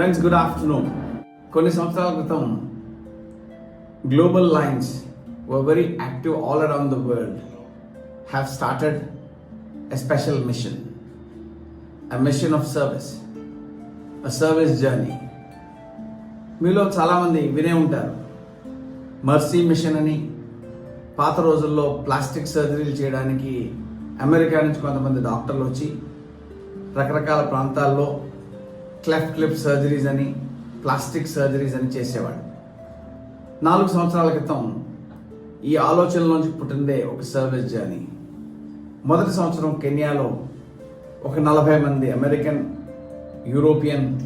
Friends good afternoon కొన్ని సంవత్సరాల క్రితం global Lions were very active all around the world have started a special mission a mission of service a service journey మీలో చాలామంది వినే ఉంటారు mercy machine అని పాత రోజుల్లో ప్లాస్టిక్ సర్జరీలు చేయడానికి అమెరికా నుంచి కొంతమంది డాక్టర్లు వచ్చి రకరకాల ప్రాంతాల్లో క్లెఫ్ట్ క్లిప్ సర్జరీస్ అని ప్లాస్టిక్ సర్జరీస్ అని చేసేవాడు. నాలుగు సంవత్సరాల క్రితం ఈ ఆలోచనలోంచి పుట్టిందే ఒక సర్వీస్ జర్నీ. మొదటి సంవత్సరం కెన్యాలో ఒక నలభై మంది అమెరికన్ యూరోపియన్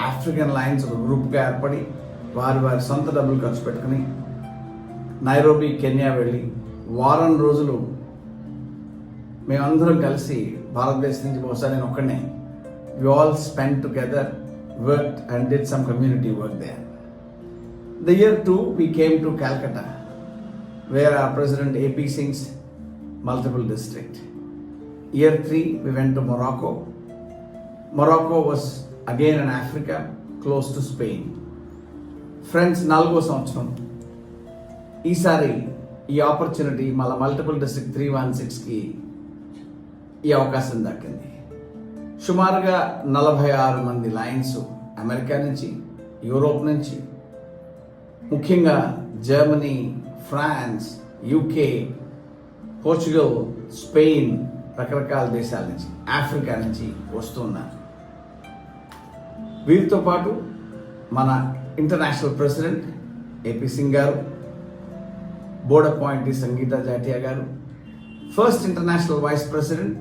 ఆఫ్రికన్ లైన్స్ ఒక గ్రూప్గా ఏర్పడి వారి వారి సొంత డబ్బులు ఖర్చు పెట్టుకుని నైరోబీ కెన్యా వెళ్ళి వారం రోజులు మేమందరం కలిసి భారతదేశం నుంచి బహుశా నేను ఒక్కడనే we all spent together, worked, and did some community work there. The year two we came to Calcutta, where our president AP Singh's multiple district. Year three we went to Morocco. Morocco was again in Africa close to Spain friends నాలుగో సంవత్సరం ఈసారి ఈ opportunity మళ్ళీ multiple district three one సిక్స్కి ఈ అవకాశం దక్కింది సుమారుగా నలభై ఆరు మంది లయన్స్ అమెరికా నుంచి యూరోప్ నుంచి ముఖ్యంగా Germany France UK Portugal Spain రకరకాల దేశాల నుంచి ఆఫ్రికా నుంచి వస్తున్నారు వీరితో పాటు మన ఇంటర్నేషనల్ ప్రెసిడెంట్ ఏపీ సింగ్ గారు బోర్డ్ అపాయింటీ సంగీత జాటియా గారు first international vice president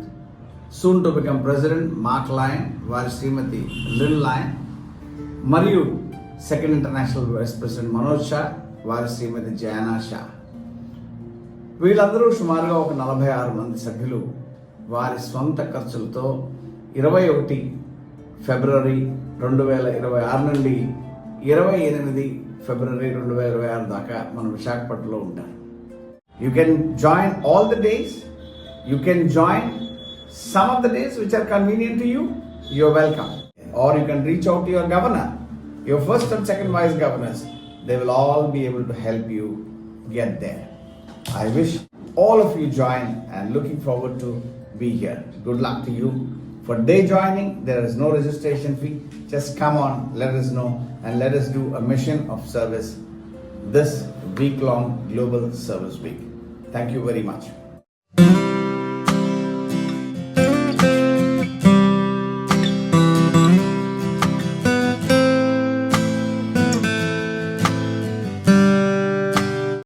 soon to become president Mark Lyon వారి శ్రీమతి లిన్ లాయన్ మరియు second international vice president Manoj Shah వారి శ్రీమతి జయానా షా వీళ్ళందరూ సుమారుగా ఒక నలభై ఆరు మంది సభ్యులు వారి స్వంత ఖర్చులతో ఇరవై ఒకటి ఫిబ్రవరి రెండు వేల ఇరవై ఆరు నుండి ఇరవై ఎనిమిది ఫిబ్రవరి రెండు వేల ఇరవై ఆరు దాకా మనం విశాఖపట్నంలో ఉంటారు. You can join all the days you can join some of the days which are convenient to you, you're welcome. Or you can reach out to your governor, your first and second vice governors. They will all be able to help you get there. I wish all of you join and looking forward to be here. Good luck to you. For day joining, there is no registration fee. Just come on, let us know, and let us do a mission of service this week long Global Service Week. Thank you very much.